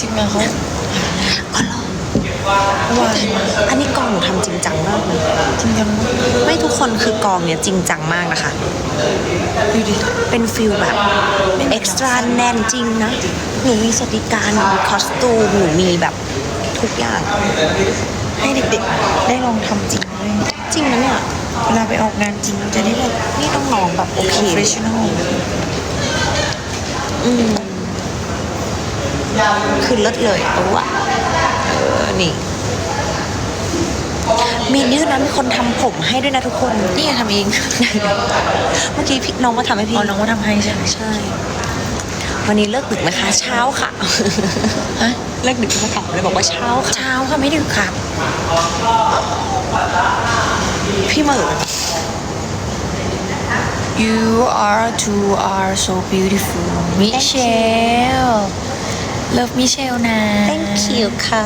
ทีมงานเขาอ๋อเหรอวางอันนี้กองหนูทำจริงจังมากเลยจริงจังไม่ทุกคนคือกองเนี่ยจริงจังมากนะคะ ดูดิเป็นฟิลแบบเอ็กซ์ตร้าแน่นจริงนะ หนูมีสติการหนูมีคอสตูม หนูมีแบบทุกอย่าง ให้เด็กๆ ได้ลองทำจริงเลยจริงนะเนี่ยเวลาไปออกงานจริงจะได้แบบนี่ต้องลองแบบโอเคอืม คือเลิศเลยตัวเออนี่มีนี่ด้วยนะมีคนทำผมให้ด้วยนะทุกคน นี่ทำเอง เมื่อกี้พี่น้องมาทำให้พี่อ๋อน้องมาทำให้ใช่ไหมใช่ วันนี้เลิกดึกนะคะ เช้าค่ะฮะเลิกดึกมาถามเลยบอกว่าเช้าค่ะ เช้าค่ะไม่ดึกครับพี่เหมือ You are two are so beautiful Michelle Love Michelle นะ thank you ค่ะ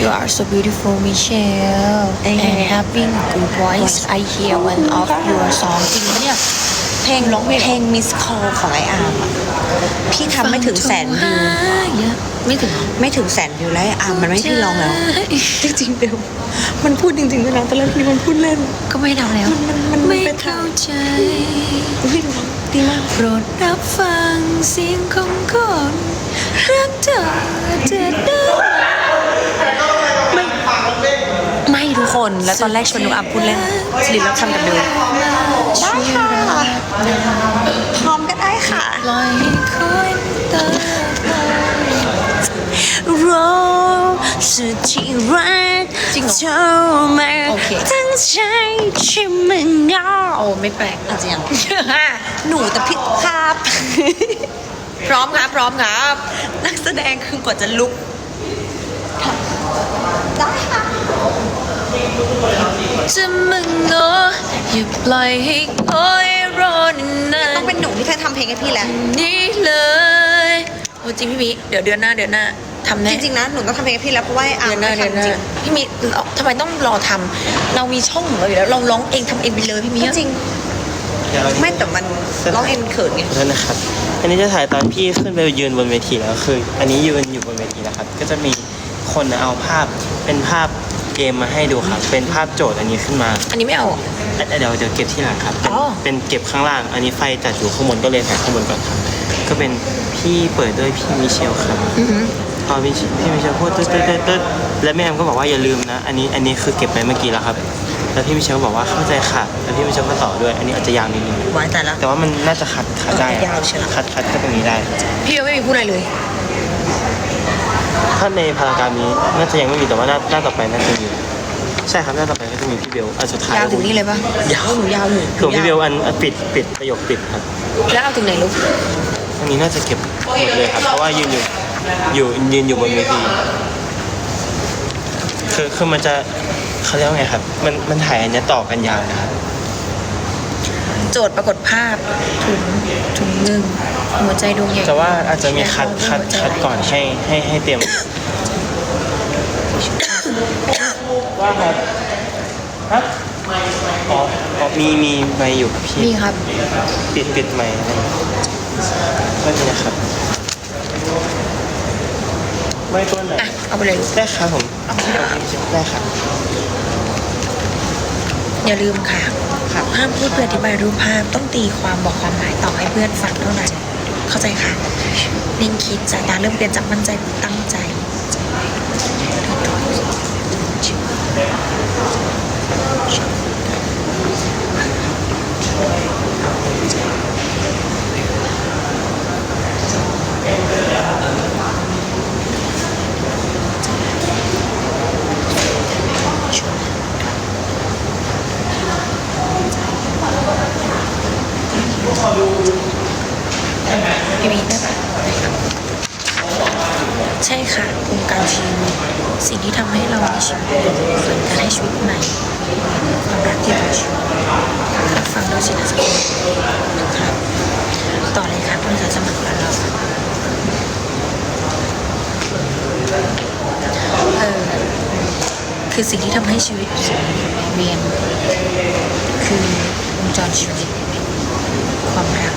You are so beautiful Michelle เอ้ย and having good voice I hear one of your song จริงปะเนี่ย เพลงร้องเพลงมิสคอลของไออาร์มอะพี่ทำไม่ถึงแสนวิวไม่ถึงเหรอไม่ถึงแสนวิวแล้วไออาร์มมันไม่พี่ร้องแล้ว จริงๆเดียวมันพูดจริงๆด้วยนะตอนแรกพี่มันพูดเล่น ก็ไม่ทำแล้วมันมันมันไม่เป็นเข้าใจพี่ร้องดีมากโปรดรับฟังเสียงของคนรักเธอจะได้ไม่ทุกคนแล้วตอนแรกชวนหนูอาร์มพูดเล่นสิริรับทำกับเดิมได้ค่ะ พร้อมก็ได้ค่ะปล่อยให้คนเติมรอสุดที่รักจริงเหรอเท่ามาโอเคตั้งใจใช่ไหมเงาโอ้ไม่แปลกอาจจะยังหนูแต่ผิดครับพร้อมครับพร้อมครับนักแสดงคือกว่าจะลุกได้ค่ะจะมึงเนาะอย่าปล่อยให้คอย รอนนาต้อนงเป็นหนูที่เคยทำเพลงให้พี่แล้วๆนี่เลยโอ้จริงพี่มิเดี๋ยวเดือนหน้าเดือนหน้าทำแน่จริงๆนะหนูต้องทำเพลงให้พี่แล้วเพราะว่าอาเดือนหน้าไม่เดือนหทำจน้าริงพี่มิเราทำไมต้องรอทำเรามีช่องของเราอยู่แล้วเราร้องเองทำเองไปเลยพี่มิก็จริงไม่แต่มันร้องเอ็นเขินไงขอโทษนะครับ อันนี้จะถ่ายตอนพี่ขึ้นไปยืนบนเวทีแล้วคือ อันนี้ยืนอยู่บนเวทีแล้วครับ ก็จะมีคนเอาภาพเป็นภาพ เกมมาให้ดูครับ เป็นภาพโจทย์อันนี้ขึ้นมาอันนี้ไม่เอาอะเดี๋ยวเดี๋ยวเก็บที่หลังครับ เป็นอ๋อ เป็นเก็บข้างล่าง อันนี้ไฟจัดอยู่ข้างบนก็เลยถ่ายข้างบนก่อนครับ ก็เป็นพี่เปิดด้วยพี่มิเชลครับ อือหือพอพี่พี่มิเชลพูดตึ๊ดตึ๊ดตึ๊ดตึ๊ดแล้วแม่แอมก็บอกว่าอย่าลืมนะ อันนี้อันนี้คือเก็บไปเมื่อกี้แล้วครับ แล้วพี่มิเชลบอกว่าเข้าใจค่ะ แล้วพี่มิเชลก็ต่อด้วย อันนี้อาจจะยาวนิดนึง ไว้แต่ละ แต่ว่ามันน่าจะคัดคัดได้เออยาวใช่ไหมคัดคัดก็ตรงนี้ได้ พี่ยังไม่มีพูดอะไรเลย ถ้าในพารากราฟนี้น่าจะยังไม่มีแต่ว่าหน้าหน้าต่อไปน่าจะมีใช่ครับหน้าต่อไปก็จะมีพี่เบลอันสุดท้ายยาวถึงนี่เลยปะยาวหนูยาวหนูส่วนพี่เบลอันอันปิดปิดประโยคปิดครับแล้วเอาถึงไหนลูกอันนี้น่าจะเก็บหมดเลยครับ เพราะว่ายืนอยู่อยู่ยืนอยู่บนเวทีคือคือมันจะเขาเรียกว่าไงครับ มันมันถ่ายอันเนี้ยต่อกันยาวนะครับ โจทย์ปรากฏภาพถุงถุงหนึ่งหัวใจดวงใหญ่แต่ว่าอาจจะมีคัดคัดคัดก่อนให้ให้ให้เตรียมว่าครับครับอ๋ออ๋อมีมีไมค์อยู่ครับพี่มีครับ ปิดปิดไมค์อะไรก็นี่นะครับไม่ตัวไหนอะเอาไปเลยลูกได้ครับผมได้ครับ อย่าลืมค่ะ ห้ามพูดเพื่ออธิบายรูปภาพต้องตีความบอกความหมายต่อให้เพื่อนฟังเท่านั้น เข้าใจค่ะ นิ่งคิดสายตาเริ่มเปลี่ยนจากมั่นใจเป็นตั้งใจ พี่มีได้ปะใช่ค่ะโครงการชีวิตสิ่งที่ทำให้เรามีชีวิต เหมือนการให้ชีวิตใหม่ความรักที่เป็นชีวิตรับฟังด้วยจิตสำนึกครับต่อเลยครับคุณจะสมัครแล้วเราเออคือสิ่งที่ทำให้ชีวิตเวียนคือวงจรชีวิต ความรัก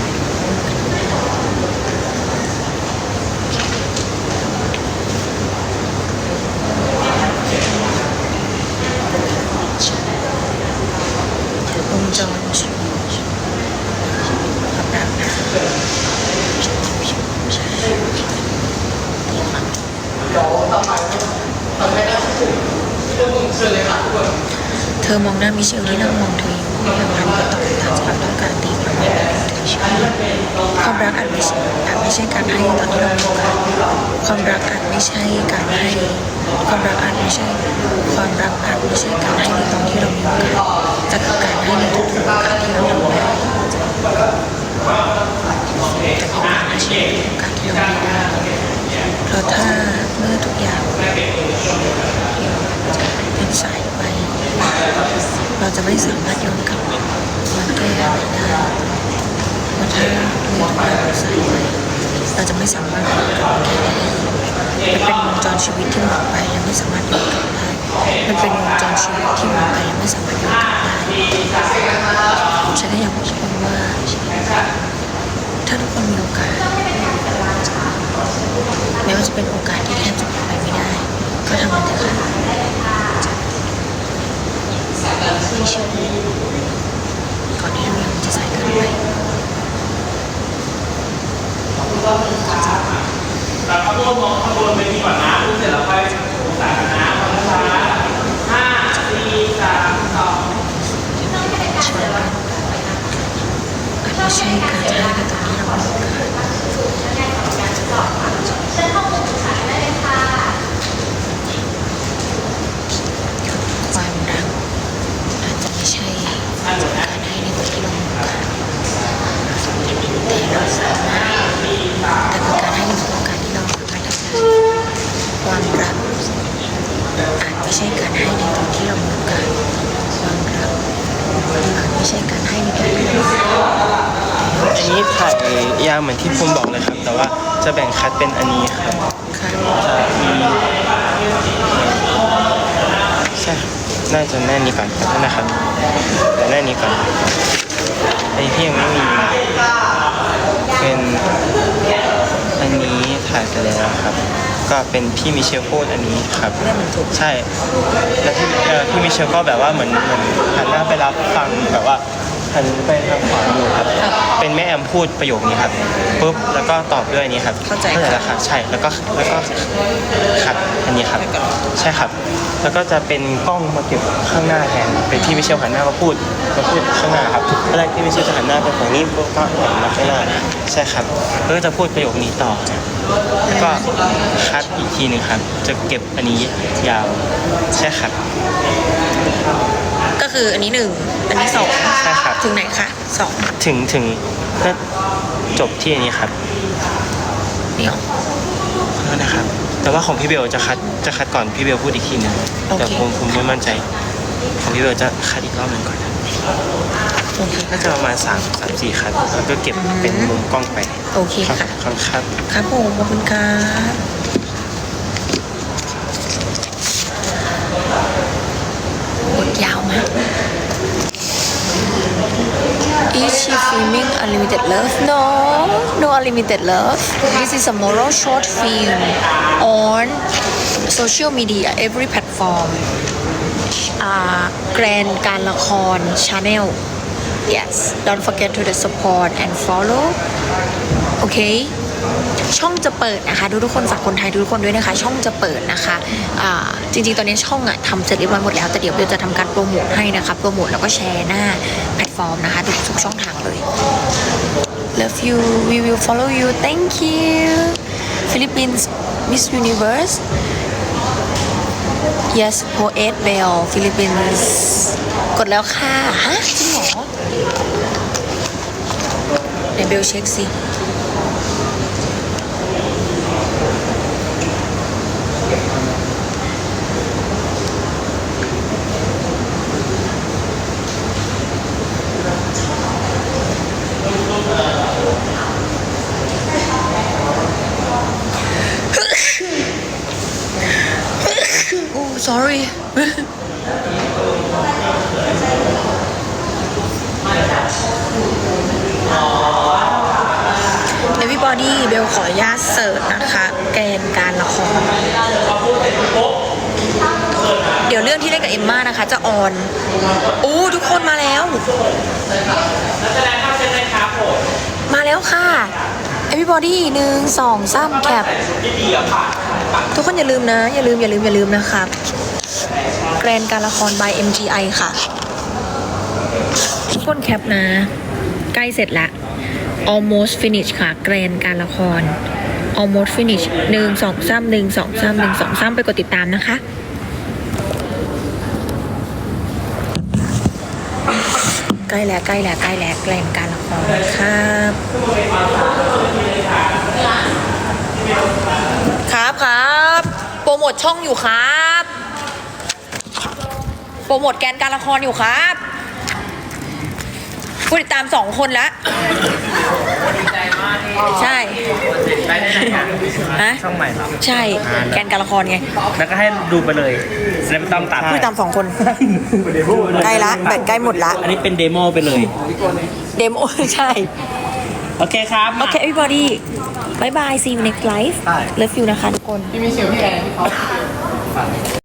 เธอมองหน้ามิเชลที่นั่งมองเธออยู่แล้วพันก็ตอบตามความต้องการตีความหมายของเธอใช่ความรักอาจไม่ใช่อาจไม่ใช่การให้ตอนที่เราต้องการความรักอาจไม่ใช่การให้ ความรักอาจไม่ใช่ ความรักอาจไม่ใช่การให้ในตอนที่เรามีโอกาสแต่คือการให้ในทุกๆโอกาสที่เราทำได้แต่คือการให้ในโอกาสที่เราไม่ได้เพราะถ้าเมื่อทุกอย่าง สายไป เราจะไม่สามารถย้อนกลับมาแก้อะไรได้เพราะถ้าเมื่อทุกอย่างเป็นสายไปเราจะไม่สามารถย้อนกลับแก้ได้มันเป็นวงจรชีวิตที่หมุนไปและไม่สามารถย้อนกลับได้ มันเป็นวงจรชีวิตที่หมุนไปและไม่สามารถย้อนกลับได้ฉันก็อยากบอกทุกคนว่าถ้าทุกคนมีโอกาสแม้ว่าจะเป็นโอกาสที่แทบจะเป็นไปไม่ได้ ก็ทำมันเถอะค่ะ เชื่อก่อนที่ทุกอย่างมันจะสายเกินไปแล้วข้างบนมองข้างบนไปดีก่อนนะพูดเสร็จแล้วค่อยองศากันนะพร้อมนะคะห้าสี่สามสองเชื่อกันอาจไม่ใช่การให้ในตอนที่เรามีโอกาสความรักอาจจะไม่ใช่การให้ในตอนที่เรามีโอกาสแต่เราสามารถแต่คือการให้ในทุกโอกาสที่เราสามารถทำได้ความรักอาจ ไม่ใช่การให้ในตอนที่เรามีโอกาสความรักอาจไม่ใช่การให้ในตอนที่เรามีโอกาสอันนี้ถ่ายยาวเหมือนที่ผมบอกเลยครับ แต่ว่าจะแบ่งคัดเป็นอันนี้ครับค่ะจะมีใช่น่าจะแน่นนี้ก่อนนะครับเดี๋ยวแน่นนี้ก่อนไอ้ที่ยังไม่มีเป็นอันนี้ถ่ายไปแล้วครับ ก็เป็นพี่มิเชลพูดอันนี้ครับเรื่องมันถูกใช่แล้วพี่เอ่อพี่มิเชลก็แบบว่าเหมือนเหมือนหันหน้าไปรับฟังแบบว่าหันไปทางขวาอยู่ครับ เป็นแม่แอมพูดประโยคนี้ครับปุ๊บแล้วก็ตอบด้วยอันนี้ครับเข้าใจแล้วครับใช่แล้วก็แล้วก็ครับอันนี้ครับ ใช่ครับ แล้วก็จะเป็นกล้องมาเก็บข้างหน้าแทนเป็นพี่มิเชลหันหน้ามาพูดมาพูดข้างหน้าครับอะไรพี่มิเชลจะหันหน้าไปฝั่งนี้ปุ๊บก็หันมาข้างหน้าใช่ครับแล้วก็จะพูดประโยคนี้ต่อ แล้วก็คัดอีกทีหนึ่งครับ จะเก็บอันนี้ยาวใช่ครับ ก็คืออันนี้หนึ่งอันนี้สองใช่ครับ ถึงไหนคะสองถึงถึงก็จบที่อันนี้ครับเดี๋ยวขอโทษนะครับ แต่ว่าของพี่เบลจะคัดจะคัดก่อนพี่เบลพูดอีกทีหนึ่งโอเคแต่ผมผมไม่มั่นใจ ของพี่เบลจะคัดอีกรอบหนึ่งก่อน โอเคน่าจะประมาณสามสามสี่คัดแล้วก็เก็บเป็นมุมกล้องไปโอเคครับค่ะ ครับครับครับผมขอบคุณครับบทยาวมาก Is she filming unlimited love? No, no unlimited love. This is a moral short film on social media, every platform. Uh, Grand การละคร channel. Yes, don't forget to the support and follow. Okay. ช่องจะเปิดนะคะทุกทุกๆคนฝากคนไทยทุกๆคนด้วยนะคะ ช่องจะเปิดนะคะอ่าจริงๆ ตอนนี้ช่องอะทำเสร็จเรียบร้อยหมดแล้วแต่เดี๋ยวเบลจะทำการโปรโมทให้นะคะโปรโมทแล้วก็แชร์หน้าแพลตฟอร์มนะคะทุกทุกช่องทางเลย Love you we will follow you thank you Philippines Miss Universe Yes Poet Bell Philippines กดแล้วค่ะฮะ จริงเหรอไหนเบลเช็คสิ oh sorry everybody เบลขออนุญาตเสิร์ชนะคะ แกนการละครเดี๋ยวเรื่องที่เล่นกับเอมม่านะคะ จะออนอู้ทุกคนมาแล้ว มาแล้วค่ะ everybody หนึ่งสองสามแคปทุกคนอย่าลืมนะ อย่าลืมอย่าลืมอย่าลืมนะครับแกรรนการละคร by MGI ค่ะ ทุกคนแคปนะ ใกล้เสร็จแล้ว almost finish ค่ะ แกรนการละคร almost finish หนึ่งสองสามหนึ่งสองสามหนึ่งสองสามไปกดติดตามนะคะใกล้แล้วใกล้แล้วใกล้แล้วแกรนการละครครับครับครับ โปรโมทช่องอยู่ครับ โปรโมทแกนการละครอยู่ครับ ผู้ติดตามสองคนแล้วใช่ฮะช่องใหม่ครับใช่แกนการละครไงแล้วก็ให้ดูไปเลยจะได้ไม่ต้องตัดผู้ติดตามสองคนใกล้ละแบตใกล้หมดละอันนี้เป็นเดโมไปเลย เดโมใช่ โอเคครับ โอเค everybody บายบาย see you next life love you นะคะทุกคน